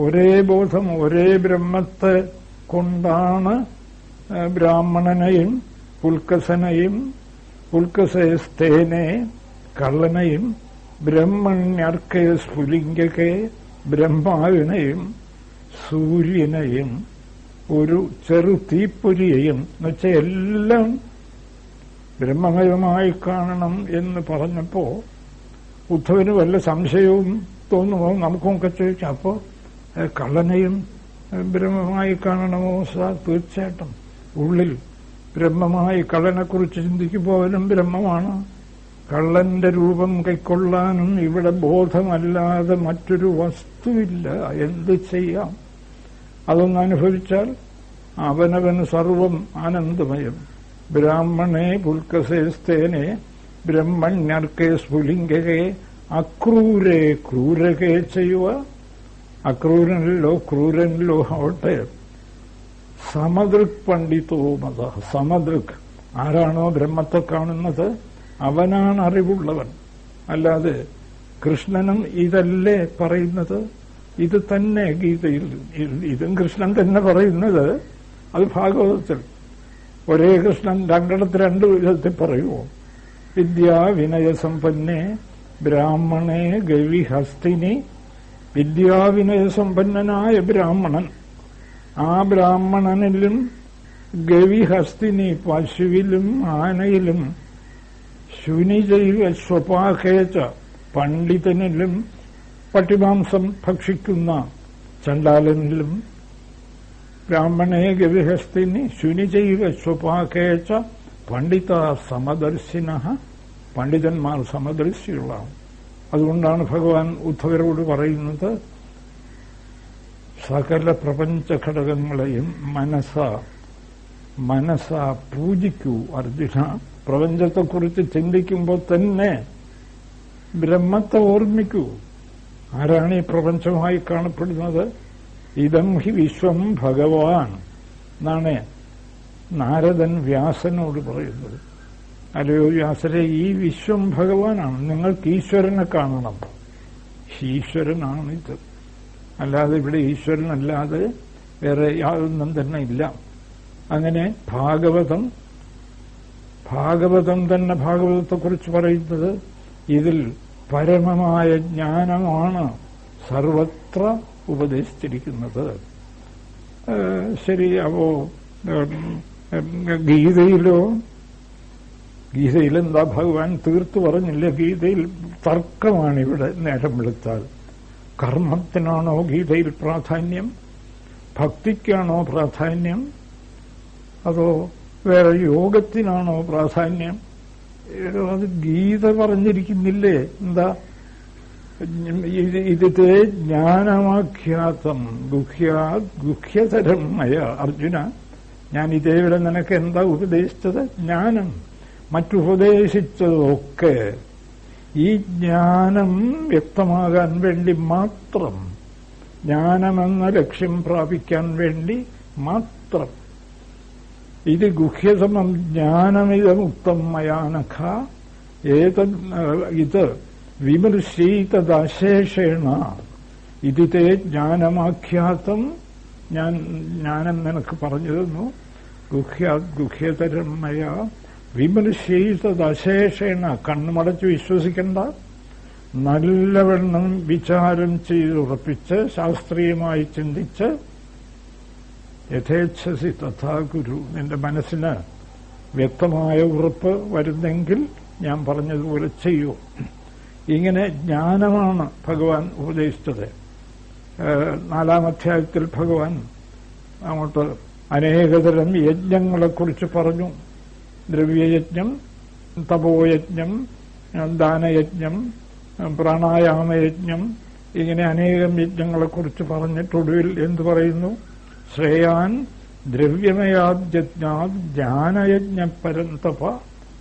ഒരേ ബോധം ഒരേ ബ്രഹ്മത്തെ കൊണ്ടാണ് ബ്രാഹ്മണനെയും പുൽക്കസനെയും പുൽക്കസേസ്തേനെ കള്ളനെയും ബ്രഹ്മണ്യർക്കെ സ്ഫുലിംഗക്കെ ബ്രഹ്മാവിനെയും സൂര്യനെയും ഒരു ചെറു തീപ്പൊരിയെയും എന്നുവെച്ചാൽ എല്ലാം ബ്രഹ്മമയമായി കാണണം എന്ന് പറഞ്ഞപ്പോ ഉദ്ധവന് വല്ല സംശയവും തോന്നുമോ? നമുക്കൊക്കെ ചോദിച്ചു അപ്പോ ഏ, കള്ളനെയും ബ്രഹ്മമായി കാണണമോ സാർ തീർച്ചയായിട്ടും. ഉള്ളിൽ ബ്രഹ്മമായി കള്ളനെക്കുറിച്ച് ചിന്തിക്കുമ്പോൾ അവനും ബ്രഹ്മമാണ്. കള്ളന്റെ രൂപം കൈക്കൊള്ളാനും ഇവിടെ ബോധമല്ലാതെ മറ്റൊരു വസ്തുവില്ല. എന്ത് ചെയ്യാം? അതൊന്ന് അനുഭവിച്ചാൽ അവനവന് സർവം ആനന്ദമയം. ബ്രാഹ്മണേ പുൽക്കസേസ്തേനെ ബ്രഹ്മണ്യർക്കെ സ്ഫുലിംഗകെ അക്രൂരെ ക്രൂരകെ ചെയ്യുക. അക്രൂരനിലോ ക്രൂരനിലോ ആവട്ടെ. സമദൃക് പണ്ഡിതോ മത സമദൃക്. ആരാണോ ബ്രഹ്മത്തെ കാണുന്നത് അവനാണ് അറിവുള്ളവൻ. അല്ലാതെ കൃഷ്ണനും ഇതല്ലേ പറയുന്നത്? ഇത് തന്നെ ഗീതയിൽ ഇതും കൃഷ്ണൻ തന്നെ പറയുന്നത്. അത് ഭാഗവതത്തിൽ. ഒരേ കൃഷ്ണൻ രണ്ടിടത്ത് രണ്ട് വിധത്തിൽ പറയുമോ വിദ്യാ വിനയസമ്പന്നെ ബ്രാഹ്മണേ ഗവിഹസ്തിനി വിദ്യാവിനയസമ്പന്നനായ ബ്രാഹ്മണൻ. ആ ബ്രാഹ്മണനിലും ഗവിഹസ്തിനി പശുവിലും ആനയിലും ശുനിജൈവ സ്വപാഹേച്ച പണ്ഡിതനിലും പട്ടിമാംസം ഭക്ഷിക്കുന്ന ചണ്ടാലനിലും ബ്രാഹ്മണേ ഗവിഹസ്തിനി ശുനിജൈവ സ്വപാഹേച്ച പണ്ഡിത സമദർശിന. പണ്ഡിതന്മാർ സമദർശികളാണ് അതുകൊണ്ടാണ് ഭഗവാൻ ഉദ്ധവരോട് പറയുന്നത് സകല പ്രപഞ്ച ഘടകങ്ങളെയും മനസ്സ മനസ്സ പൂജിക്കൂ അർജുന. പ്രപഞ്ചത്തെക്കുറിച്ച് ചിന്തിക്കുമ്പോൾ തന്നെ ബ്രഹ്മത്തെ ഓർമ്മിക്കൂ. ആരാണ് ഈ പ്രപഞ്ചമായി കാണപ്പെടുന്നത്? ഇതം ഹി വിശ്വം ഭഗവാൻ എന്നാണ് നാരദൻ വ്യാസനോട് പറയുന്നത്. അല്ലയോ വ്യാസരെ ഈ വിശ്വം ഭഗവാനാണ്. നിങ്ങൾക്ക് ഈശ്വരനെ കാണണം. ഈശ്വരനാണ് ഇത് അല്ലാതെ ഇവിടെ ഈശ്വരനല്ലാതെ വേറെ യാതൊന്നും തന്നെ ഇല്ല. അങ്ങനെ ഭാഗവതം ഭാഗവതം തന്നെ ഭാഗവതത്തെക്കുറിച്ച് പറയുന്നത് ഇതിൽ പരമമായ ജ്ഞാനമാണ് സർവത്ര ഉപദേശിച്ചിരിക്കുന്നത്. ശരി അപ്പോ ഗീതയിലോ ഗീതയിൽ എന്താ ഭഗവാൻ തീർത്തു പറഞ്ഞില്ല? ഗീതയിൽ തർക്കമാണ് ഇവിടെ നേരം വെളുത്താൽ. കർമ്മത്തിനാണോ ഗീതയിൽ പ്രാധാന്യം? ഭക്തിക്കാണോ പ്രാധാന്യം? അതോ വേറെ യോഗത്തിനാണോ പ്രാധാന്യം? അത് ഗീത പറഞ്ഞിരിക്കുന്നില്ലേ? എന്താ? ഇത് ഇതിത്തെ ജ്ഞാനമാഖ്യാതം ഗുഹ്യാ ഗുഹ്യതരം മയ അർജുന. ഞാൻ ഇതേവിടെ നിനക്ക് എന്താ ഉപദേശിച്ചത്? ജ്ഞാനം. മറ്റുപദേശിച്ചതൊക്കെ ഈ ജ്ഞാനം വ്യക്തമാകാൻ വേണ്ടി മാത്രം ജ്ഞാനമെന്ന ലക്ഷ്യം പ്രാപിക്കാൻ വേണ്ടി മാത്രം. ഇത് ഗുഹ്യസമം ജ്ഞാനമിതമുക്തം മയാനഖ ഏത ഇത് വിമർശീതദശേഷേണ. ഇതിത്തെ ജ്ഞാനമാഖ്യാതം ഞാൻ ജ്ഞാനം നിനക്ക് പറഞ്ഞു തന്നു. ഗുഹ്യ ഗുഹ്യതരം മയ വിമർശീതദശേഷേണ കണ്ണുമടച്ച് വിശ്വസിക്കണ്ട. നല്ലവണ്ണം വിചാരം ചെയ്തുറപ്പിച്ച് ശാസ്ത്രീയമായി ചിന്തിച്ച് യഥേച്ഛസി തഥാ ഗുരു. നിന്റെ മനസ്സിന് വ്യക്തമായ ഉറപ്പ് വരുന്നെങ്കിൽ ഞാൻ പറഞ്ഞതുപോലെ ചെയ്യൂ. ഇങ്ങനെ ജ്ഞാനമാണ് ഭഗവാൻ ഉപദേശിച്ചത്. നാലാം അധ്യായത്തിൽ ഭഗവാൻ അങ്ങോട്ട് അനേകതരം യജ്ഞങ്ങളെക്കുറിച്ച് പറഞ്ഞു. ദ്രവ്യയജ്ഞം തപോയജ്ഞം ദാനയജ്ഞം പ്രാണായാമയജ്ഞം ഇങ്ങനെ അനേകം യജ്ഞങ്ങളെക്കുറിച്ച് പറഞ്ഞിട്ടൊടുവിൽ എന്തു പറയുന്നു? ശ്രേയാൻ ദ്രവ്യമയാദ്യജ്ഞാത് ജ്ഞാനയജ്ഞ പരന്തപ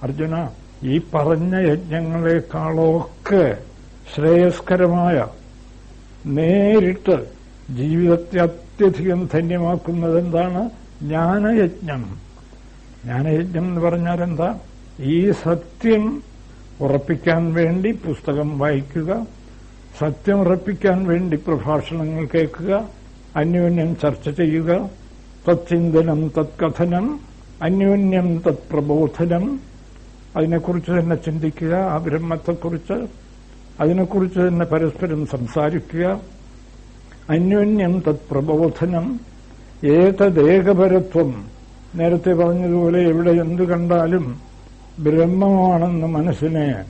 അർജുന ഈ പറഞ്ഞ യജ്ഞങ്ങളെക്കാളൊക്കെ ശ്രേയസ്കരമായ നേരിട്ട് ജീവിതത്തെ അത്യധികം ധന്യമാക്കുന്നത് എന്താണ് ജ്ഞാനയജ്ഞം. ജ്ഞാനയജ്ഞം എന്ന് പറഞ്ഞാൽ എന്താ ഈ സത്യം ഉറപ്പിക്കാൻ വേണ്ടി പുസ്തകം വായിക്കുക സത്യം ഉറപ്പിക്കാൻ വേണ്ടി പ്രഭാഷണങ്ങൾ കേൾക്കുക അന്യോന്യം ചർച്ച ചെയ്യുക തത്ചിന്തനം തത്കഥനം അന്യോന്യം തത്പ്രബോധനം അതിനെക്കുറിച്ച് തന്നെ ചിന്തിക്കുക ആ ബ്രഹ്മത്തെക്കുറിച്ച് അതിനെക്കുറിച്ച് തന്നെ പരസ്പരം സംസാരിക്കുക അന്യോന്യം തത്പ്രബോധനം ഏതദേകപരത്വം നേരത്തെ പറഞ്ഞതുപോലെ എവിടെ എന്തു കണ്ടാലും ബ്രഹ്മമാണെന്ന് മനസ്സിനെ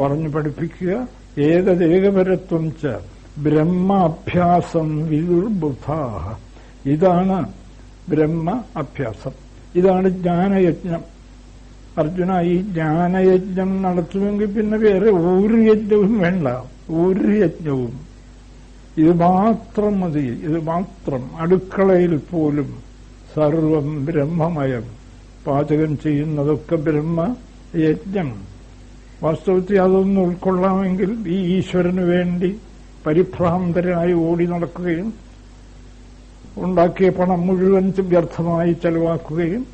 പറഞ്ഞു പഠിപ്പിക്കുക. ഏതദേകപരത്വം ച ബ്രഹ്മാഭ്യാസം വിദുർബുധാഹ. വിദുർബുധ ഇതാണ് ബ്രഹ്മ അഭ്യാസം. ഇതാണ് ജ്ഞാനയജ്ഞം. അർജുന ഈ ജ്ഞാനയജ്ഞം നടത്തുമെങ്കിൽ പിന്നെ വേറെ ഒരു യജ്ഞവും വേണ്ട. ഒരു യജ്ഞവും. ഇത് മാത്രം മതി. ഇത് മാത്രം അടുക്കളയിൽ പോലും സർവം ബ്രഹ്മമയം. പാചകം ചെയ്യുന്നതൊക്കെ ബ്രഹ്മ യജ്ഞം വാസ്തവത്തിൽ അതൊന്നും ഉൾക്കൊള്ളാമെങ്കിൽ ഈ ഈശ്വരന് വേണ്ടി പരിഭ്രാന്തരായി ഓടി നടക്കുകയും ഉണ്ടാക്കിയ പണം മുഴുവൻ വ്യർത്ഥമായി ചെലവാക്കുകയും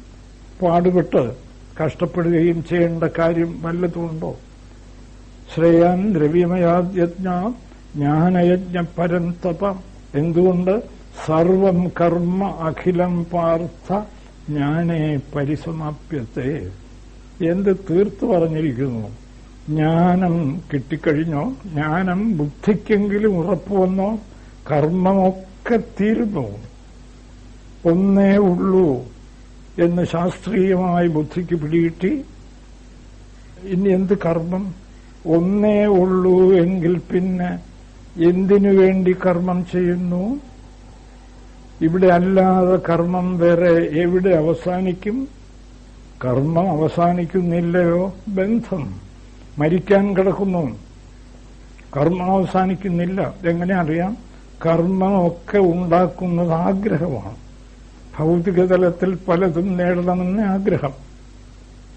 പാടുപെട്ട് കഷ്ടപ്പെടുകയും ചെയ്യേണ്ട കാര്യം വല്ലതുമുണ്ടോ? ശ്രേയാൻ ദ്രവ്യമയാദ്യജ്ഞ ജ്ഞാനയജ്ഞ പരന്തപ. എന്തുകൊണ്ട് സർവം കർമ്മ അഖിലം പാർത്ഥ ഞാനേ പരിസമാപ്യത്തെ. എന്ത് തീർത്തു പറഞ്ഞിരിക്കുന്നു? ജ്ഞാനം കിട്ടിക്കഴിഞ്ഞോ? ജ്ഞാനം ബുദ്ധിക്കെങ്കിലും ഉറപ്പുവന്നോ കർമ്മമൊക്കെ തീരുന്നു. ഒന്നേ ഉള്ളൂ എന്ന് ശാസ്ത്രീയമായി ബുദ്ധിക്ക് പിടികിട്ടി. ഇനി എന്ത് കർമ്മം? ഒന്നേ ഉള്ളൂ എങ്കിൽ പിന്നെ എന്തിനു വേണ്ടി കർമ്മം ചെയ്യുന്നു? ഇവിടെ അല്ലാതെ കർമ്മം വേറെ എവിടെ അവസാനിക്കും? കർമ്മം അവസാനിക്കുന്നില്ലയോ? ബന്ധം. മരിക്കാൻ കിടക്കുന്നു. കർമ്മം അവസാനിക്കുന്നില്ല. എങ്ങനെ അറിയാം? കർമ്മമൊക്കെ ഉണ്ടാക്കുന്നത് ആഗ്രഹമാണ്. ഭൗതികതലത്തിൽ പലതും നേടണമെന്ന് ആഗ്രഹം.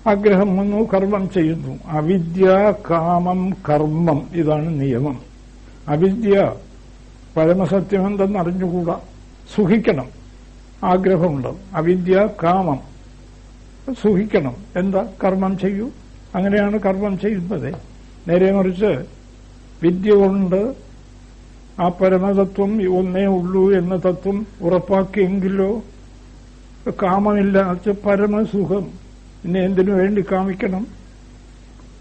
ആഗ്രഹം വന്നു കർമ്മം ചെയ്യുന്നു. അവിദ്യ കാമം കർമ്മം. ഇതാണ് നിയമം. അവിദ്യ പരമസത്യമെന്തെന്ന് അറിഞ്ഞുകൂടാ? സുഖിക്കണം. ആഗ്രഹമുണ്ട്. അവിദ്യ കാമം. സുഖിക്കണം. എന്താ? കർമ്മം ചെയ്യൂ. അങ്ങനെയാണ് കർമ്മം ചെയ്യുന്നത്. നേരെ മറിച്ച് വിദ്യ കൊണ്ട് ആ പരമതത്വം ഒന്നേ ഉള്ളൂ എന്ന തത്വം ഉറപ്പാക്കിയെങ്കിലോ കാമമില്ലാത്ത പരമസുഖം. പിന്നെ എന്തിനു വേണ്ടി കാമിക്കണം?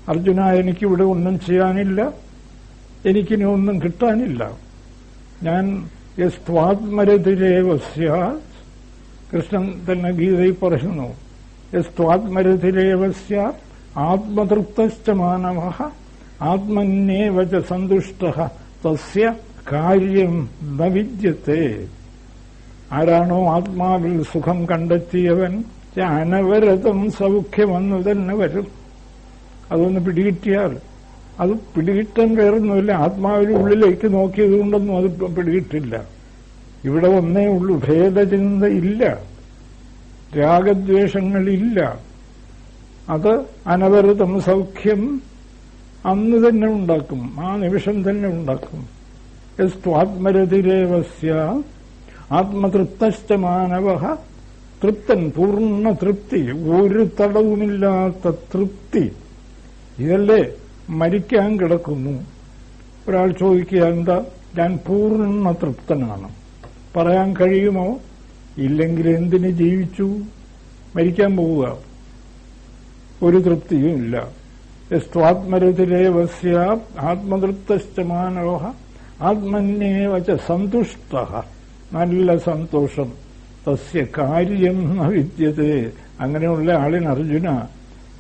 അർജുന എനിക്കിവിടെ ഒന്നും ചെയ്യാനില്ല. എനിക്കിനി ഒന്നും കിട്ടാനില്ല. ഞാൻ യസ്ത്വാത്മരതിരേവസ്യ കൃഷ്ണൻ തന്നെ ഗീതയിൽ പറയുന്നു യസ്ത്വാത്മരതിരേവസ്യ ആത്മതൃപ്തശ്ച മാനവ ആത്മന്യേവ ച സന്തുഷ്ട തസ്യ കാര്യം ന വിദ്യത്തെ ആരാണോ ആത്മാവിൽ സുഖം കണ്ടെത്തിയവൻ അനവരതം സൗഖ്യമെന്ന് തന്നെ വരും. അതൊന്ന് പിടികിട്ടിയാൽ അത് പിടികിട്ടാൻ കയറുന്നില്ല. ആത്മാവിന് ഉള്ളിലേക്ക് നോക്കിയത് കൊണ്ടൊന്നും അത് പിടികിട്ടില്ല. ഇവിടെ ഒന്നേ ഉള്ളൂ. ഭേദചിന്ത ഇല്ല. രാഗദ്വേഷങ്ങളില്ല. അത് അനവരതം സൗഖ്യം അന്ന് തന്നെ ഉണ്ടാക്കും. ആ നിമിഷം തന്നെ ഉണ്ടാക്കും. ആത്മരതിരേവസ്യ ആത്മതൃപ്തശ്ച മാനവ തൃപ്തൻ പൂർണ തൃപ്തി. ഒരു തടവുമില്ലാത്ത തൃപ്തി. ഇതല്ലേ? മരിക്കാൻ കിടക്കുന്നു. ഒരാൾ ചോദിക്കുക എന്താ? ഞാൻ പൂർണ തൃപ്തനാണ്. പറയാൻ കഴിയുമോ? ഇല്ലെങ്കിൽ എന്തിന് ജീവിച്ചു? മരിക്കാൻ പോവുക. ഒരു തൃപ്തിയും ഇല്ല. യസ്വാത്മരതിരേവസ്യ ആത്മതൃപ്തശ്ചമാനോഹ ആത്മന്യേവച്ച സന്തുഷ്ട. നല്ല സന്തോഷം. തസ്യ കാര്യം വിദ്യത്തെ. അങ്ങനെയുള്ള ആളിന് അർജുന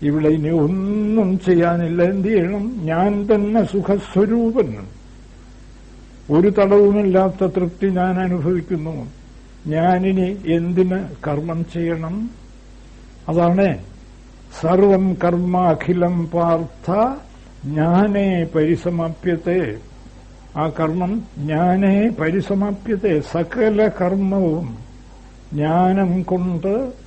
ഇവിടെ ഇനി ഒന്നും ചെയ്യാനില്ല എന്ത് ചെയ്യണം ഞാൻ തന്നെ സുഖസ്വരൂപൻ. ഒരു തടവുമില്ലാത്ത തൃപ്തി ഞാൻ അനുഭവിക്കുന്നു. ഞാനിനി എന്തിന് കർമ്മം ചെയ്യണം? അതാണ് സർവം കർമ്മ അഖിലം പാർത്ഥ ജ്ഞാനേ പരിസമാപ്യത്തെ. ആ കർമ്മം ജ്ഞാനേ പരിസമാപ്യത്തെ. സകല കർമ്മവും ജ്ഞാനം കൊണ്ട്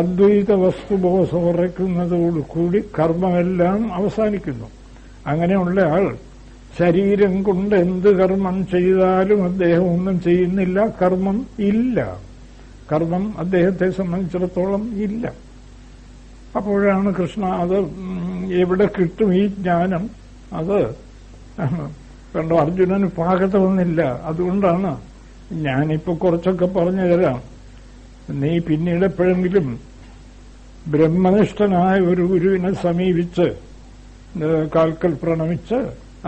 അദ്വൈത വസ്തുബോധം ഉറയ്ക്കുന്നതോടുകൂടി കർമ്മമെല്ലാം അവസാനിക്കുന്നു. അങ്ങനെയുള്ള ആൾ ശരീരം കൊണ്ട് എന്ത് കർമ്മം ചെയ്താലും അദ്ദേഹം ഒന്നും ചെയ്യുന്നില്ല കർമ്മം ഇല്ല. കർമ്മം അദ്ദേഹത്തെ സംബന്ധിച്ചിടത്തോളം ഇല്ല. അപ്പോഴാണ് കൃഷ്ണ അത് എവിടെ കിട്ടും ഈ ജ്ഞാനം? അത് കണ്ടോ അർജുനന് പാകതമൊന്നില്ല അതുകൊണ്ടാണ് ഞാനിപ്പോ കുറച്ചൊക്കെ പറഞ്ഞു തരാം നീ പിന്നീട് എപ്പോഴെങ്കിലും ബ്രഹ്മനിഷ്ഠനായ ഒരു ഗുരുവിനെ സമീപിച്ച് കാൽക്കൽ പ്രണമിച്ച്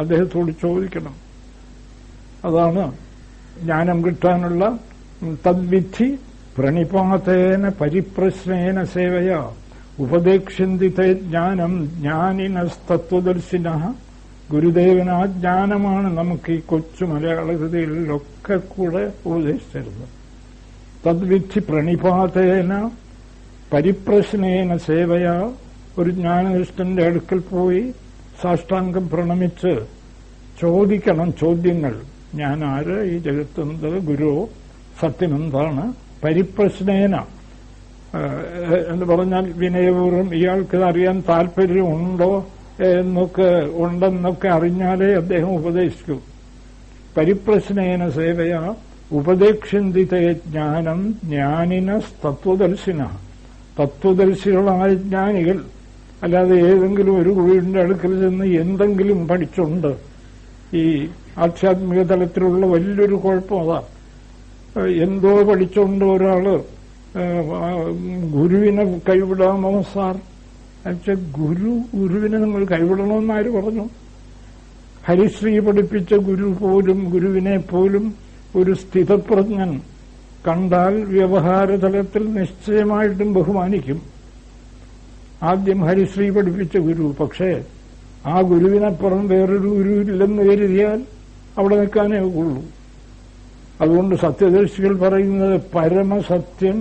അദ്ദേഹത്തോട് ചോദിക്കണം. അതാണ് ജ്ഞാനം കിട്ടാനുള്ള തദ്വിധി പ്രണിപാതേന പരിപ്രശ്നേന സേവയ. ഉപദേക്ഷ്യന്തി ജ്ഞാനം ജ്ഞാനിനസ്തത്വദർശിന. ഗുരുദേവൻ ആ ജ്ഞാനമാണ് നമുക്ക് ഈ കൊച്ചു മലയാള കൃതികളിലൊക്കെ കൂടെ ഉപദേശിച്ചിരുന്നത് തദ്വിധി പ്രണിപാതേന പരിപ്രശ്നേന സേവയ ഒരു ജ്ഞാനനിഷ്ഠന്റെ അടുക്കൽ പോയി സാഷ്ടാംഗം പ്രണമിച്ച് ചോദിക്കണം ചോദ്യങ്ങൾ. ഞാൻ ആര്? ഈ ജഗത്തെന്ത്? ഗുരു? സത്യം എന്താണ് പരിപ്രശ്നേന എന്ന് പറഞ്ഞാൽ വിനയപൂർവം ഇയാൾക്ക് അറിയാൻ താല്പര്യമുണ്ടോ എന്നൊക്കെ ഉണ്ടെന്നൊക്കെ അറിഞ്ഞാലേ അദ്ദേഹം ഉപദേശിക്കൂ. പരിപ്രശ്നേന സേവയ ഉപദേക്ഷ്യന്തിതേ ജ്ഞാനം ജ്ഞാനിന തത്വദർശിന തത്വദർശികളായ ജ്ഞാനികൾ അല്ലാതെ ഏതെങ്കിലും ഒരു ഗുരുവിന്റെ അടുക്കൽ ചെന്ന് എന്തെങ്കിലും പഠിച്ചുണ്ട്. ഈ ആധ്യാത്മിക തലത്തിലുള്ള വലിയൊരു കുഴപ്പം അതാ. എന്തോ പഠിച്ചുകൊണ്ട് ഒരാൾ ഗുരുവിനെ കൈവിടാമോ സാർ? എന്നുവെച്ചാൽ ഗുരു ഗുരുവിനെ നിങ്ങൾ കൈവിടണമെന്ന് ആര് പറഞ്ഞു? ഹരിശ്രീ പഠിപ്പിച്ച ഗുരു പോലും ഗുരുവിനെ പോലും ഒരു സ്ഥിതപ്രജ്ഞൻ കണ്ടാൽ വ്യവഹാര തലത്തിൽ നിശ്ചയമായിട്ടും ബഹുമാനിക്കും. ആദ്യം ഹരിശ്രീ പഠിപ്പിച്ച ഗുരു പക്ഷേ ആ ഗുരുവിനപ്പുറം വേറൊരു ഗുരു ഇല്ലെന്ന് കരുതിയാൽ അവിടെ നിൽക്കാനേ ഉള്ളൂ. അതുകൊണ്ട് സത്യദർശികൾ പറയുന്നത് പരമസത്യം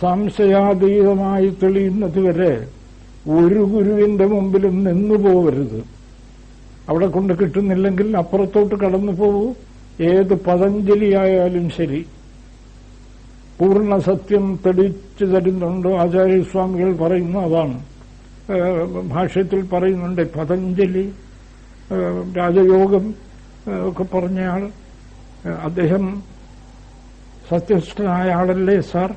സംശയാതീതമായി തെളിയുന്നതുവരെ ഒരു ഗുരുവിന്റെ മുമ്പിലും നിന്നു പോകരുത് അവിടെ കൊണ്ട് കിട്ടുന്നില്ലെങ്കിൽ അപ്പുറത്തോട്ട് കടന്നു പോകൂ ഏത് പതഞ്ജലിയായാലും ശരി. പൂർണ സത്യം തെളിച്ചു തരുന്നുണ്ടോ ആചാര്യസ്വാമികൾ പറയുന്നു അതാണ്. ഭാഷയത്തിൽ പറയുന്നുണ്ട് പതഞ്ജലി രാജയോഗം ഒക്കെ പറഞ്ഞയാൾ. അദ്ദേഹം സത്യസ്ഥനായ ആളല്ലേ സാർ?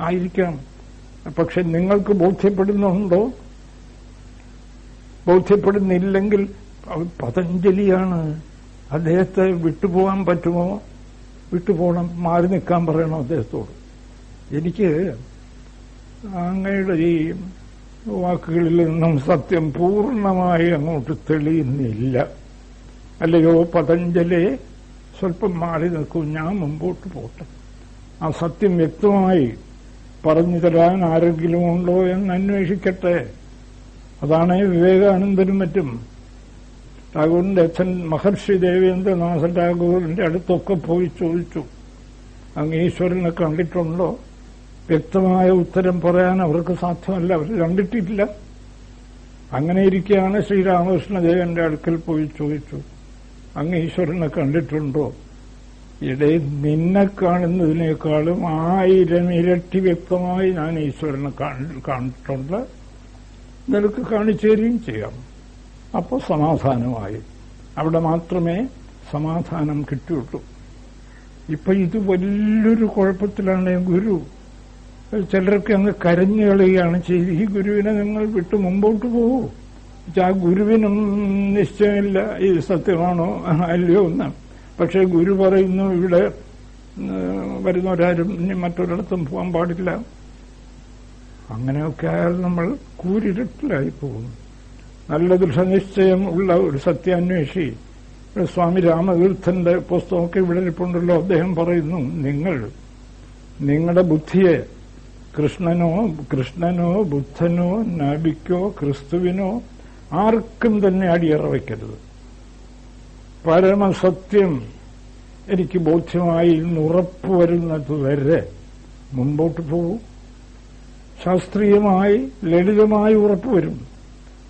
ആയിരിക്കാം. പക്ഷെ നിങ്ങൾക്ക് ബോധ്യപ്പെടുന്നുണ്ടോ? ബോധ്യപ്പെടുന്നില്ലെങ്കിൽ പതഞ്ജലിയാണ്. അദ്ദേഹത്തെ വിട്ടുപോകാൻ പറ്റുമോ? വിട്ടുപോകണം മാറി നിൽക്കാൻ പറയണം അദ്ദേഹത്തോട്. എനിക്ക് അങ്ങയുടെ ഈ വാക്കുകളിൽ നിന്നും സത്യം പൂർണമായി അങ്ങോട്ട് തെളിയുന്നില്ല. അല്ലയോ പതഞ്ജലി സ്വല്പം മാറി നിൽക്കൂ ഞാൻ മുമ്പോട്ട് പോട്ടെ. ആ സത്യം വ്യക്തമായി പറഞ്ഞു തരാൻ ആരെങ്കിലും ഉണ്ടോ എന്ന് അന്വേഷിക്കട്ടെ. അതാണ് വിവേകാനന്ദനും മറ്റും. ടാഗോറിന്റെ അച്ഛൻ മഹർഷി ദേവേന്ദ്രനാഥ ടാഗോറിന്റെ അടുത്തൊക്കെ പോയി ചോദിച്ചു അങ്ങ് ഈശ്വരനെ കണ്ടിട്ടുണ്ടോ? വ്യക്തമായ ഉത്തരം പറയാൻ അവർക്ക് സാധ്യമല്ല. അവർ കണ്ടിട്ടില്ല. അങ്ങനെ ഇരിക്കുകയാണ് ശ്രീരാമകൃഷ്ണദേവന്റെ അടുക്കൽ പോയി ചോദിച്ചു. അങ്ങ് ഈശ്വരനെ കണ്ടിട്ടുണ്ടോ? ഇടെ നിന്നെ കാണുന്നതിനേക്കാളും ആയിരം ഇരട്ടി വ്യക്തമായി ഞാൻ ഈശ്വരനെ കാണി- കണ്ടിട്ടുണ്ട്. നിനക്ക് കാണിച്ചു തരികയും ചെയ്യാം. അപ്പോൾ സമാധാനമായി. അവിടെ മാത്രമേ സമാധാനം കിട്ടിയുള്ളൂ ഇപ്പൊ ഇത് വലിയൊരു കുഴപ്പത്തിലാണ് ഗുരു. ചിലരൊക്കെ അങ്ങ് കരഞ്ഞു കളയുകയാണ് ചെയ്ത്. ഈ ഗുരുവിനെ നിങ്ങൾ വിട്ട് മുമ്പോട്ട് പോകൂ. ആ ഗുരുവിനും നിശ്ചയമില്ല. ഇത് സത്യമാണോ അല്ലയോ എന്ന് പക്ഷെ ഗുരു പറയുന്നു ഇവിടെ വരുന്ന വരുന്നവരാരും ഇനി മറ്റൊരിടത്തും പോകാൻ പാടില്ല. അങ്ങനെയൊക്കെ ആയാൽ നമ്മൾ കൂരിരുട്ടിലായി പോകും നല്ല ദൃഢനിശ്ചയം ഉള്ള ഒരു സത്യാന്വേഷി. സ്വാമി രാമതീർത്ഥന്റെ പുസ്തകമൊക്കെ ഇവിടെ ഇരിപ്പുണ്ടല്ലോ. അദ്ദേഹം പറയുന്നു നിങ്ങൾ നിങ്ങളുടെ ബുദ്ധിയെ കൃഷ്ണനോ കൃഷ്ണനോ ബുദ്ധനോ നബിക്കോ ക്രിസ്തുവിനോ ആർക്കും തന്നെ അടിയറ വയ്ക്കരുത് പരമസത്യം എനിക്ക് ബോധ്യമായി ഉറപ്പുവരുന്നത് വരെ മുമ്പോട്ട് പോകൂ ശാസ്ത്രീയമായി ലളിതമായി ഉറപ്പുവരും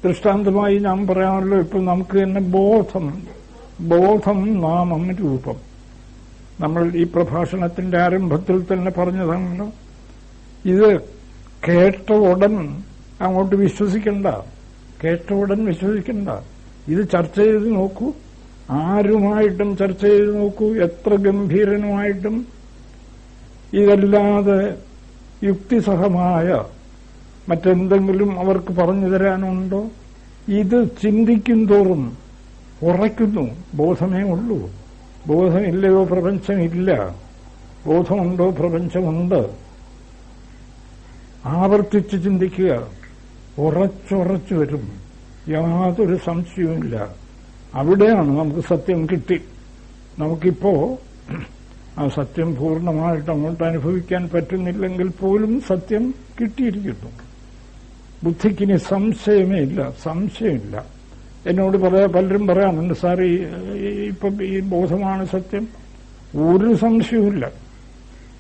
ദൃഷ്ടാന്തമായി ഞാൻ പറയാമല്ലോ ഇപ്പം നമുക്ക് തന്നെ ബോധം ബോധം നാമം രൂപം. നമ്മൾ ഈ പ്രഭാഷണത്തിന്റെ ആരംഭത്തിൽ തന്നെ പറഞ്ഞതാണല്ലോ ഇത് കേട്ട ഉടൻ അങ്ങോട്ട് വിശ്വസിക്കണ്ട. കേട്ട ഉടൻ വിശ്വസിക്കണ്ട. ഇത് ചർച്ച ചെയ്ത് നോക്കൂ. ആരുമായിട്ടും ചർച്ച ചെയ്ത് നോക്കൂ. എത്ര ഗംഭീരനുമായിട്ടും. ഇതല്ലാതെ യുക്തിസഹമായ മറ്റെന്തെങ്കിലും അവർക്ക് പറഞ്ഞു തരാനുണ്ടോ? ഇത് ചിന്തിക്കും തോറും ഉറയ്ക്കുന്നു. ബോധമേ ഉള്ളൂ. ബോധമില്ലയോ പ്രപഞ്ചമില്ല. ബോധമുണ്ടോ പ്രപഞ്ചമുണ്ട്. ആവർത്തിച്ച് ചിന്തിക്കുക ഉറച്ചുറച്ചു വരും. യാതൊരു സംശയവുമില്ല. അവിടെയാണ് നമുക്ക് സത്യം കിട്ടി. നമുക്കിപ്പോ ആ സത്യം പൂർണമായിട്ട് അങ്ങോട്ട് അനുഭവിക്കാൻ പറ്റുന്നില്ലെങ്കിൽ പോലും സത്യം കിട്ടിയിരിക്കുന്നു. ബുദ്ധിക്കിനി സംശയമേ ഇല്ല സംശയമില്ല. എന്നോട് പറയാ പലരും പറയാറുണ്ട് സാർ ഇപ്പം ഈ ബോധമാണ് സത്യം. ഒരു സംശയവുമില്ല.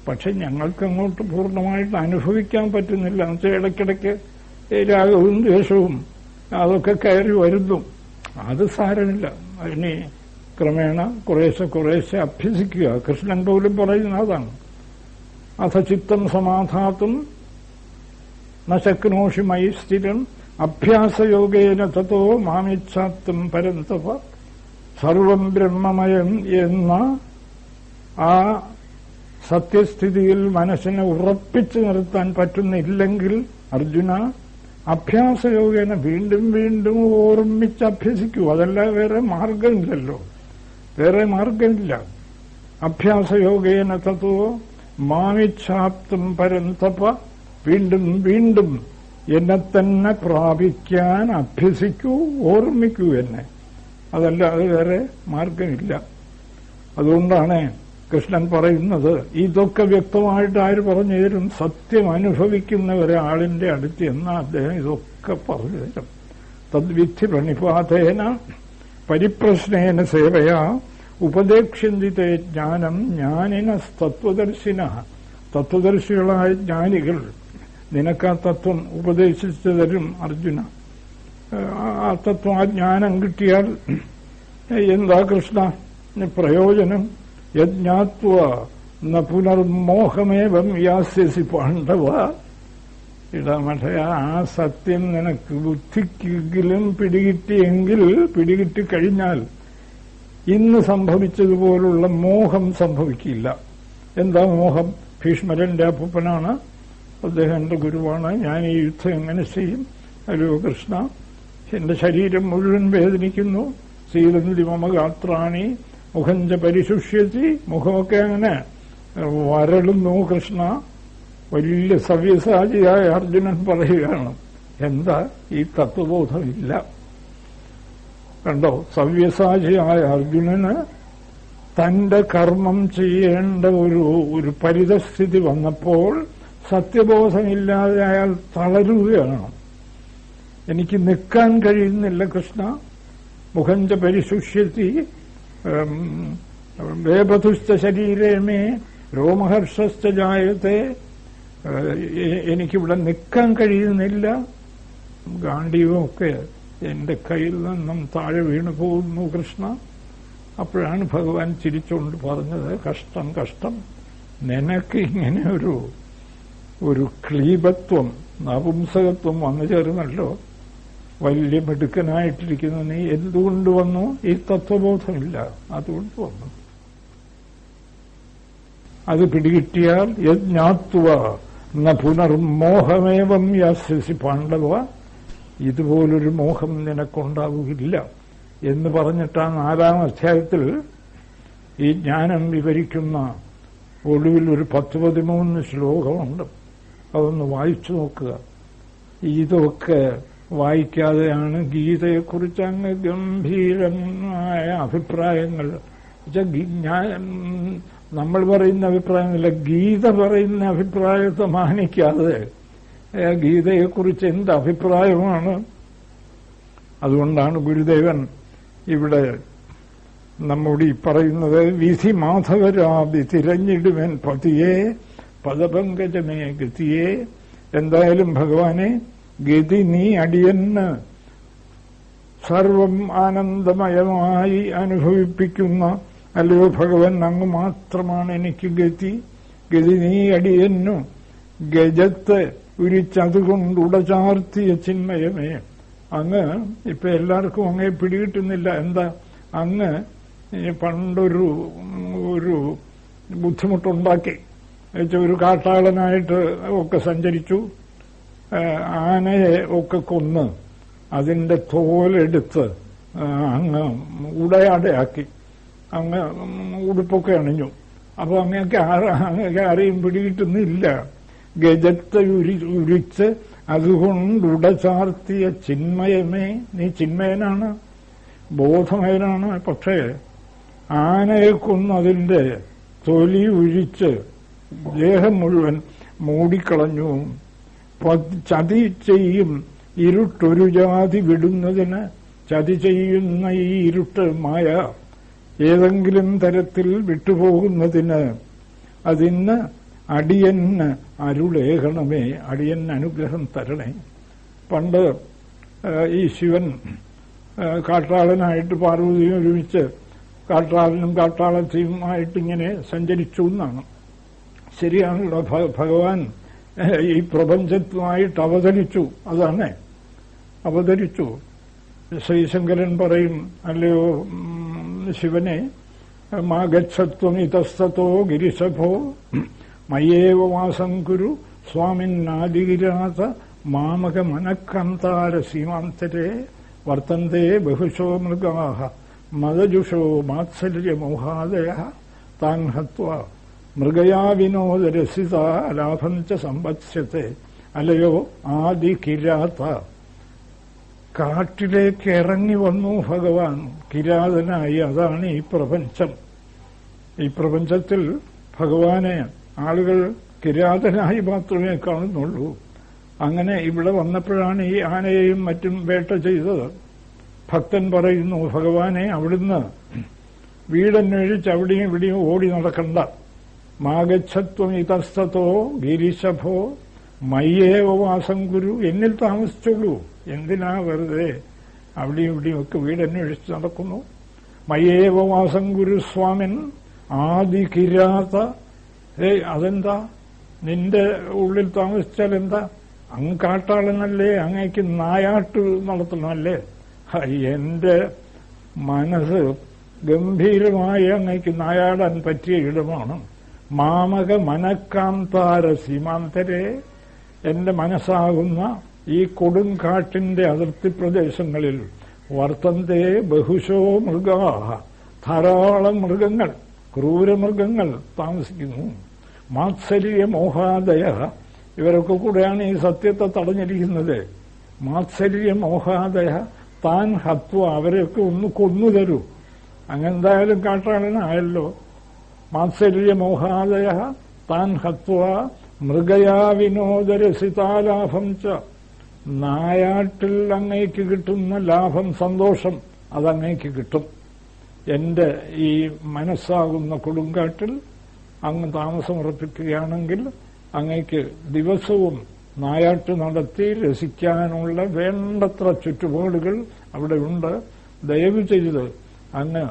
പക്ഷെ ഞങ്ങൾക്ക് അങ്ങോട്ട് പൂർണമായിട്ട് അനുഭവിക്കാൻ പറ്റുന്നില്ല. എന്നുവെച്ചാൽ ഇടയ്ക്കിടയ്ക്ക് രാഗവും ദ്വേഷവും അതൊക്കെ കയറി വരുന്നു. അത് സാരമില്ല. ഇനി ക്രമേണ കുറേശ്ശെ കുറേശ്ശെ അഭ്യസിക്കുക. കൃഷ്ണൻ പോലും പറയുന്ന അതാണ്. അഥ ചിത്തം സമാധാത്തും നശക്നോഷി മൈ സ്ഥിരം അഭ്യാസയോഗേന തത്തോ മാമിച്ഛാത്തും പരന്തവ. സർവം ബ്രഹ്മമയം എന്ന ആ സത്യസ്ഥിതിയിൽ മനസ്സിനെ ഉറപ്പിച്ചു നിർത്താൻ പറ്റുന്നില്ലെങ്കിൽ അർജുന അഭ്യാസയോഗേന വീണ്ടും വീണ്ടും ഓർമ്മിച്ച് അഭ്യസിക്കൂ. അതല്ല വേറെ മാർഗമില്ലല്ലോ വേറെ മാർഗമില്ല അഭ്യാസയോഗേന തത്വോ മാമിച്ഛാപ്തും പരന്തപ വീണ്ടും വീണ്ടും എന്നെ തന്നെ പ്രാപിക്കാൻ അഭ്യസിക്കൂ ഓർമ്മിക്കൂ എന്നെ. അതല്ല അത് വേറെ മാർഗമില്ല അതുകൊണ്ടാണ് കൃഷ്ണൻ പറയുന്നത് ഇതൊക്കെ വ്യക്തമായിട്ട് ആര് പറഞ്ഞു തരും? സത്യം അനുഭവിക്കുന്ന ഒരാളിന്റെ അടുത്ത് എന്നാ അദ്ദേഹം ഇതൊക്കെ പറഞ്ഞു തരും? തദ്വിധി പ്രണിപാതേന പരിപ്രശ്നേന സേവയാ ഉപദേക്ഷ്യന്തിത്തെ ജ്ഞാനം ജ്ഞാനിന തത്വദർശിന. തത്വദർശികളായ ജ്ഞാനികൾ നിനക്ക് ആ തത്വം ഉപദേശിച്ചു തരും അർജുന. ആ തത്വം ആ ജ്ഞാനം കിട്ടിയാൽ എന്താ കൃഷ്ണ? പ്രയോജനം? യജ്ഞാത്വ ന പുനർമോഹമേവം യാസ്യസി പാണ്ഡവ. ഇടമഠയ ആ സത്യം നിനക്ക് ബുദ്ധിക്കെങ്കിലും പിടികിട്ടിയെങ്കിൽ പിടികിട്ടി കഴിഞ്ഞാൽ ഇന്ന് സംഭവിച്ചതുപോലുള്ള മോഹം സംഭവിക്കില്ല. എന്താ മോഹം? ഭീഷ്മരന്റെ അപ്പൂപ്പനാണ്. അദ്ദേഹം എന്റെ ഗുരുവാണ്. ഞാൻ ഈ യുദ്ധം എങ്ങനെ ചെയ്യും? ഹലോ കൃഷ്ണ എന്റെ ശരീരം മുഴുവൻ വേദനിക്കുന്നു. സീതന്തി മമ ഗാത്രാണി മുഖഞ്ച പരിശുഷ്യത്തി മുഖമൊക്കെ അങ്ങനെ വരളുന്നു കൃഷ്ണ. വലിയ സവ്യസാചിയായ അർജുനൻ പറയുകയാണ് എന്താ ഈ തത്വബോധമില്ല? കണ്ടോ സവ്യസാചിയായ അർജുനന് തന്റെ കർമ്മം ചെയ്യേണ്ട ഒരു ഒരു പരിതസ്ഥിതി വന്നപ്പോൾ സത്യബോധമില്ലാതെ അയാൾ തളരുകയാണ്. എനിക്ക് നിൽക്കാൻ കഴിയുന്നില്ല കൃഷ്ണ. മുഖഞ്ച പരിശുഷ്യത്തി വേപതുസ്ഥ ശരീരമേ രോമഹർഷസ്ഥ ജായത്തെ. എനിക്കിവിടെ നിൽക്കാൻ കഴിയുന്നില്ല. ഗാന്ഡിയുമൊക്കെ എന്റെ കയ്യിൽ നിന്നും താഴെ വീണു പോകുന്നു കൃഷ്ണ. അപ്പോഴാണ് ഭഗവാൻ ചിരിച്ചുകൊണ്ട് പറഞ്ഞത് കഷ്ടം കഷ്ടം. നിനക്ക് ഇങ്ങനെ ഒരു ഒരു ക്ലീബത്വം നപുംസകത്വം വന്നു ചേർന്നല്ലോ വലിയ മിടുക്കനായിട്ടിരിക്കുന്ന. നീ എന്തുകൊണ്ട് വന്നു? ഈ തത്വബോധമില്ല. അതുകൊണ്ട് വന്നു. അത് പിടികിട്ടിയാൽ യജ്ഞാത്വ ന പുനർമോഹമേവം യാസ്യസി പാണ്ഡവ ഇതുപോലൊരു മോഹം നിനക്കുണ്ടാവുകയില്ല. എന്ന് പറഞ്ഞിട്ടാണ് നാലാം അധ്യായത്തിൽ ഈ ജ്ഞാനം വിവരിക്കുന്ന ഒടുവിൽ ഒരു പത്ത് പതിമൂന്ന് ശ്ലോകമുണ്ട്. അതൊന്ന് വായിച്ചു നോക്കുക. ഇതൊക്കെ വായിക്കാതെയാണ് ഗീതയെക്കുറിച്ച് അങ്ങ് ഗംഭീരമായ അഭിപ്രായങ്ങൾ. നമ്മൾ പറയുന്ന അഭിപ്രായമല്ല ഗീത പറയുന്ന അഭിപ്രായത്തെ മാനിക്കാതെ ഗീതയെക്കുറിച്ച് എന്ത് അഭിപ്രായമാണ്? അതുകൊണ്ടാണ് ഗുരുദേവൻ ഇവിടെ നമ്മോട് ഈ പറയുന്നത് വിധി മാധവരാതി തിരഞ്ഞിടുവൻ പതിയെ പദപങ്കജമേ ഗതിയെ. എന്തായാലും ഭഗവാനെ ഗതി നീ അടിയെന്ന് സർവം ആനന്ദമയമായി അനുഭവിപ്പിക്കുന്ന അല്ലയോ ഭഗവൻ അങ്ങ് മാത്രമാണ് എനിക്ക് ഗതി. ഗതി നീ അടിയെന്നു ഗജത്ത് ഉരിച്ചതുകൊണ്ട് ഉടചാർത്തിയ ചിന്മയമേ. അങ്ങ് ഇപ്പൊ എല്ലാവർക്കും അങ്ങേ പിടികിട്ടുന്നില്ല. എന്താ? അങ്ങ് പണ്ടൊരു ഒരു ബുദ്ധിമുട്ടുണ്ടാക്കി. ഒരു കാട്ടാളനായിട്ട് ഒക്കെ സഞ്ചരിച്ചു. ആനയെ ഒക്കെ കൊന്ന് അതിന്റെ തോലെടുത്ത് അങ്ങ് ഉടയാടയാക്കി. അങ്ങ് ഉടുപ്പൊക്കെ അണിഞ്ഞു. അപ്പൊ അങ്ങനെയൊക്കെ അങ്ങനെയൊക്കെ ആരെയും പിടികിട്ടുന്നില്ല. ഗജത്തെ ഉരി ഉരിച്ച് അതുകൊണ്ട് ഉടചാർത്തിയ ചിന്മയമേ നീ ചിന്മയനാണ് ബോധമയനാണ്. പക്ഷേ ആനയെ കൊന്ന് അതിന്റെ തൊലി ഉഴിച്ച് ദേഹം മുഴുവൻ മൂടിക്കളഞ്ഞു. ചതി ചെയ്യും ഇരുട്ടൊരു ജാതി വിടുന്നതിന് ചതി ചെയ്യുന്ന ഈ ഇരുട്ട് മായ ഏതെങ്കിലും തരത്തിൽ വിട്ടുപോകുന്നതിന് അതിന് അടിയന് അരുളേകണമേ അടിയൻ അനുഗ്രഹം തരണേ. പണ്ട് ഈ ശിവൻ കാട്ടാളനായിട്ട് പാർവതിയും ഒരുമിച്ച് കാട്ടാളനും കാട്ടാളത്തിയുമായിട്ട് ഇങ്ങനെ സഞ്ചരിച്ചു എന്നാണ്. ശരിയാണല്ലോ ഭഗവാൻ ഈ പ്രപഞ്ചത്തുമായിട്ട് അവതരിച്ചു. അതാണ്. അവതരിച്ചു. ശ്രീശങ്കരൻ പറയും അല്ലയോ ശിവനെ മാഗച്ഛത്വം ഇതസ്തോ ഗിരിശഭോ മയ്യേവ വാസം കുരു സ്വാമിന്നാദികിരാത മാമക മനക്കന്താര സീമാന്തരെ വർത്തന്തേ ബഹുശോ മൃഗാഹ മദജുഷോ മാത്സര്യമോഹാദയ താൻ ഹത്വ മൃഗയാ വിനോദരസിത ലാഭം ച സമ്പത്സ്യത്തെ അലയോ ആദി കിരാത്ത കാട്ടിലേക്ക് ഇറങ്ങി വന്നു ഭഗവാൻ. കിരാതനായി അതാണ് ഈ പ്രപഞ്ചം. ഈ പ്രപഞ്ചത്തിൽ ഭഗവാനെ ആളുകൾ കിരാതനായി മാത്രമേ കാണുന്നുള്ളൂ. അങ്ങനെ ഇവിടെ വന്നപ്പോഴാണ് ഈ ആനയെയും മറ്റും വേട്ട ചെയ്തത്. ഭക്തൻ പറയുന്നു ഭഗവാനെ അവിടുന്ന് വീടന്വേഷിച്ച് അവിടെയും ഇവിടെയും ഓടി നടക്കണ്ട. മാഗച്ഛത്വം ഇതസ്തോ ഗിരിശഭോ മയ്യേവ വാസം ഗുരു എന്നിൽ താമസിച്ചുള്ളൂ എന്തിനാ വെറുതെ അവിടെയും ഇവിടെയും ഒക്കെ വീടന്വേഷിച്ച് നടക്കുന്നു? മയ്യേവ വാസം ആദി കിരാത ഏയ് അതെന്താ? നിന്റെ ഉള്ളിൽ താമസിച്ചാൽ എന്താ? അങ് കാട്ടാളെന്നല്ലേ അങ്ങേക്ക് നായാട്ട് നടത്തണമല്ലേ? എന്റെ മനസ്സ് ഗംഭീരമായി അങ്ങേക്ക് നായാടാൻ പറ്റിയ ഇടമാണ്. മാമക മനക്കാന്താര സീമാന്തരെ എന്റെ മനസ്സാകുന്ന ഈ കൊടുങ്കാട്ടിന്റെ അതിർത്തി പ്രദേശങ്ങളിൽ വർത്തന്തേ ബഹുശോ മൃഗാഹ. ധാരാളം മൃഗങ്ങൾ ക്രൂരമൃഗങ്ങൾ താമസിക്കുന്നു. മാത്സര്യ മോഹാദയ. ഇവരൊക്കെ കൂടെയാണ് ഈ സത്യത്തെ തടഞ്ഞിരിക്കുന്നത്. മാത്സര്യ മോഹാദയ താൻ ഹത്വ അവരെയൊക്കെ ഒന്ന് കൊന്നു തരൂ. അങ്ങെന്തായാലും കാട്ടാളനായല്ലോ. മാത്സര്യ മോഹാദയ താൻ ഹത്വ മൃഗയാ വിനോദരസിതാലാഭം ച നായാട്ടിൽ അങ്ങേക്ക് കിട്ടുന്ന ലാഭം സന്തോഷം അതങ്ങേക്ക് കിട്ടും. എന്റെ ഈ മനസ്സാകുന്ന കൊടുങ്കാട്ടിൽ അങ്ങ് താമസമുറപ്പിക്കുകയാണെങ്കിൽ അങ്ങേക്ക് ദിവസവും നായാട്ട് നടത്തി രസിക്കാനുള്ള വേണ്ടത്ര ചുറ്റുപാടുകൾ അവിടെയുണ്ട് ദയവ് ചെയ്ത് അങ്ങ്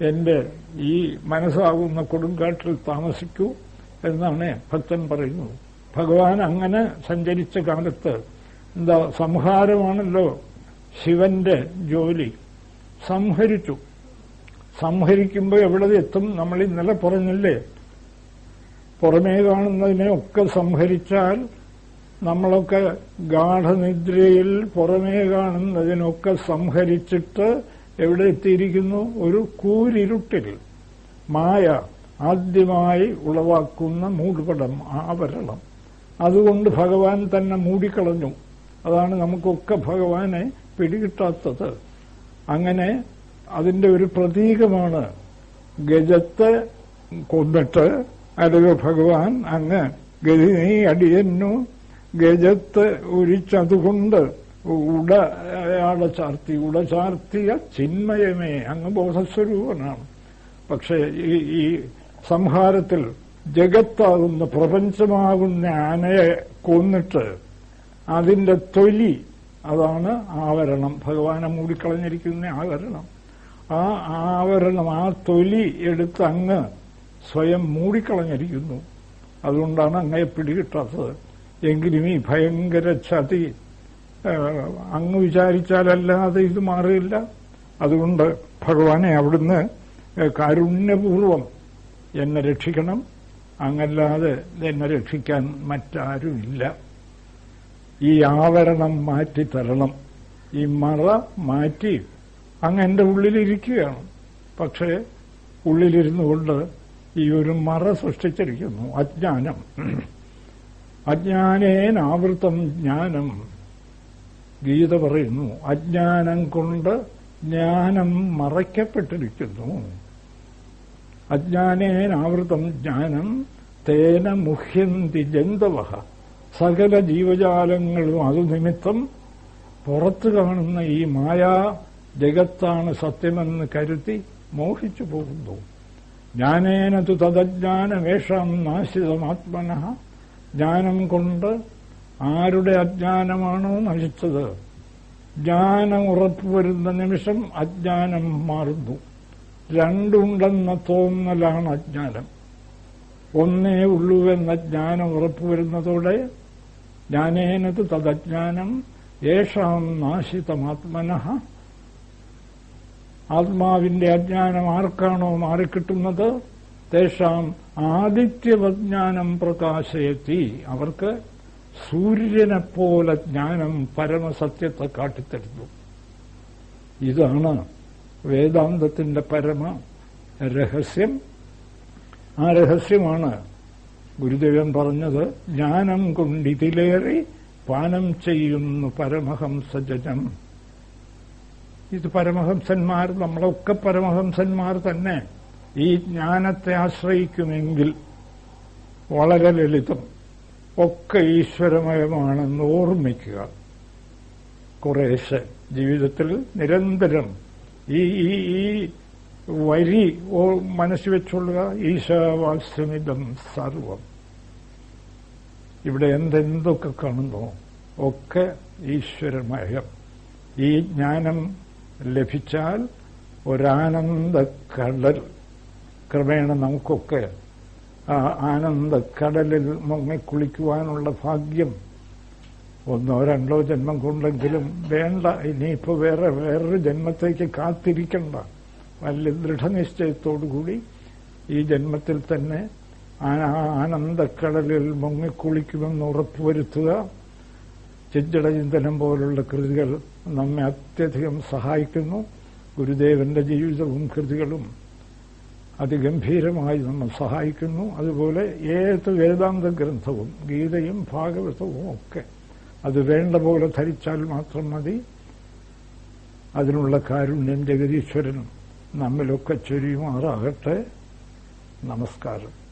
എന്റെ ഈ മനസ്സാകുന്ന കൊടുങ്കാട്ടിൽ താമസിക്കൂ എന്നാണ് ഭക്തൻ പറയുന്നത്. ഭഗവാൻ അങ്ങനെ സഞ്ചരിച്ച കാലത്ത് എന്താ സംഹാരമാണല്ലോ ശിവന്റെ ജോലി. സംഹരിച്ചു. സംഹരിക്കുമ്പോൾ എവിടെ എത്തും? നമ്മൾ ഇന്നലെ പറഞ്ഞില്ലേ? പുറമേ കാണുന്നതിനെ ഒക്കെ സംഹരിച്ചാൽ നമ്മളൊക്കെ ഗാഠനിദ്രയിൽ പുറമേ കാണുന്നതിനൊക്കെ സംഹരിച്ചിട്ട് എവിടെ എത്തിയിരിക്കുന്നു? ഒരു കൂരിരുട്ടിൽ. മായ ആദ്യമായി ഉളവാക്കുന്ന മൂടുപടം ആവരണം അതുകൊണ്ട് ഭഗവാൻ തന്നെ മൂടിക്കളഞ്ഞു. അതാണ് നമുക്കൊക്കെ ഭഗവാനെ പിടികിട്ടാത്തത്. അങ്ങനെ അതിന്റെ ഒരു പ്രതീകമാണ്. ഗജത്തെ കൊന്നിട്ട് അല്ലയോ ഭഗവാൻ അങ്ങ് ഗതി നീ അടിയന്നു. ഗജത്ത് ഒരിച്ചതുകൊണ്ട് അയാളെ ചാർത്തി ഉട ചാർത്തിയ ചിന്മയമേ അങ്ങ് ബോധസ്വരൂപനാണ്. പക്ഷെ ഈ ഈ സംഹാരത്തിൽ ജഗത്താകുന്ന പ്രപഞ്ചമാകുന്ന ആനയെ കൊന്നിട്ട് അതിന്റെ തൊലി അതാണ് ആവരണം. ഭഗവാനെ മൂടിക്കളഞ്ഞിരിക്കുന്ന ആവരണം. ആ ആവരണം ആ തൊലി എടുത്ത് അങ്ങ് സ്വയം മൂടിക്കളഞ്ഞിരിക്കുന്നു. അതുകൊണ്ടാണ് അങ്ങയെ പിടികിട്ടാത്തത്. എങ്കിലും ഈ ഭയങ്കര ചതി അങ്ങ് വിചാരിച്ചാലല്ലാതെ ഇത് മാറിയില്ല. അതുകൊണ്ട് ഭഗവാനെ അവിടുന്ന് കാരുണ്യപൂർവം എന്നെ രക്ഷിക്കണം. അങ്ങല്ലാതെ എന്നെ രക്ഷിക്കാൻ മറ്റാരുമില്ല. ഈ ആവരണം മാറ്റി തരണം. ഈ മറ മാറ്റി അങ്ങ് എന്റെ ഉള്ളിലിരിക്കുകയാണ്. പക്ഷേ ഉള്ളിലിരുന്നു കൊണ്ട് ഈ ഒരു മറ സൃഷ്ടിച്ചിരിക്കുന്നു. അജ്ഞാനം. അജ്ഞാനേനാവൃത്തം ജ്ഞാനം. ഗീത പറയുന്നു അജ്ഞാനം കൊണ്ട് ജ്ഞാനം മറയ്ക്കപ്പെട്ടിരിക്കുന്നു. അജ്ഞാനേനാവൃതം ജ്ഞാനം തേന മുഹ്യന്തി ജന്തവ സകല ജീവജാലങ്ങളും അതു നിമിത്തം പുറത്തു കാണുന്ന ഈ മായാ ജഗത്താണ് സത്യമെന്ന് കരുതി മോഹിച്ചു പോകുന്നു. ജ്ഞാനേനതു തദജ്ഞാനമേഷാം നാശിതമാത്മന. ജ്ഞാനം കൊണ്ട് ആരുടെ അജ്ഞാനമാണോ നശിച്ചത്? ജ്ഞാനം ഉറപ്പുവരുന്ന നിമിഷം അജ്ഞാനം മാറുന്നു. രണ്ടുണ്ടെന്ന തോന്നലാണ് അജ്ഞാനം. ഒന്നേ ഉള്ളുവെന്ന ജ്ഞാനം ഉറപ്പുവരുന്നതോടെ ജ്ഞാനേനത് തദജ്ഞാനം യേഷാം നാശിതമാത്മന. ആത്മാവിന്റെ അജ്ഞാനം ആർക്കാണോ മാറിക്കിട്ടുന്നത്? തേഷാം ആദിത്യവജ്ഞാനം പ്രകാശയത്തി. അവർക്ക് സൂര്യനെപ്പോലെ ജ്ഞാനം പരമസത്യത്തെ കാട്ടിത്തരുന്നു. ഇതാണ് വേദാന്തത്തിന്റെ പരമ രഹസ്യം. ആ രഹസ്യമാണ് ഗുരുദേവൻ പറഞ്ഞത് ജ്ഞാനം കൊണ്ടിതിലേറെ പാനം ചെയ്യുന്നു പരമഹംസജനം. ഇത് പരമഹംസന്മാർ നമ്മളൊക്കെ പരമഹംസന്മാർ തന്നെ. ഈ ജ്ഞാനത്തെ ആശ്രയിക്കുമെങ്കിൽ വളരെ ലളിതം. ഒക്കെ ഈശ്വരമയമാണെന്ന് ഓർമ്മിക്കുക. കുറേശ്ശെ ജീവിതത്തിൽ നിരന്തരം ഈ ഈ ഈ വരി മനസ്സ് വെച്ചുള്ള ഈശാവാസ്യമിതം സർവം. ഇവിടെ എന്തെന്തൊക്കെ കാണുന്നു? ഒക്കെ ഈശ്വരമയം. ഈ ജ്ഞാനം ലഭിച്ചാൽ ഒരാനന്ദ കടൽ. ക്രമേണ നമുക്കൊക്കെ ആ ആനന്ദക്കടലിൽ മുങ്ങിക്കുളിക്കുവാനുള്ള ഭാഗ്യം. ഒന്നോ രണ്ടോ ജന്മം കൊണ്ടെങ്കിലും വേണ്ട. ഇനിയിപ്പോ വേറെ വേറൊരു ജന്മത്തേക്ക് കാത്തിരിക്കണ്ട. വലിയ ദൃഢനിശ്ചയത്തോടുകൂടി ഈ ജന്മത്തിൽ തന്നെ ആനന്ദക്കടലിൽ മുങ്ങിക്കുളിക്കുമെന്ന് ഉറപ്പുവരുത്തുക. ചിഞ്ചടചിന്തനം പോലുള്ള കൃതികൾ നമ്മെ അത്യധികം സഹായിക്കുന്നു. ഗുരുദേവന്റെ ജീവിതവും കൃതികളും അതിഗംഭീരമായി നമ്മൾ സഹായിക്കുന്നു. അതുപോലെ ഏത് വേദാന്ത ഗ്രന്ഥവും ഗീതയും ഭാഗവതവും ഒക്കെ അത് വേണ്ട പോലെ ധരിച്ചാൽ മാത്രം മതി. അതിനുള്ള കാരുണ്യം ജഗതീശ്വരൻ നമ്മിലൊക്കെ ചൊരിയുമാറാകട്ടെ. നമസ്കാരം.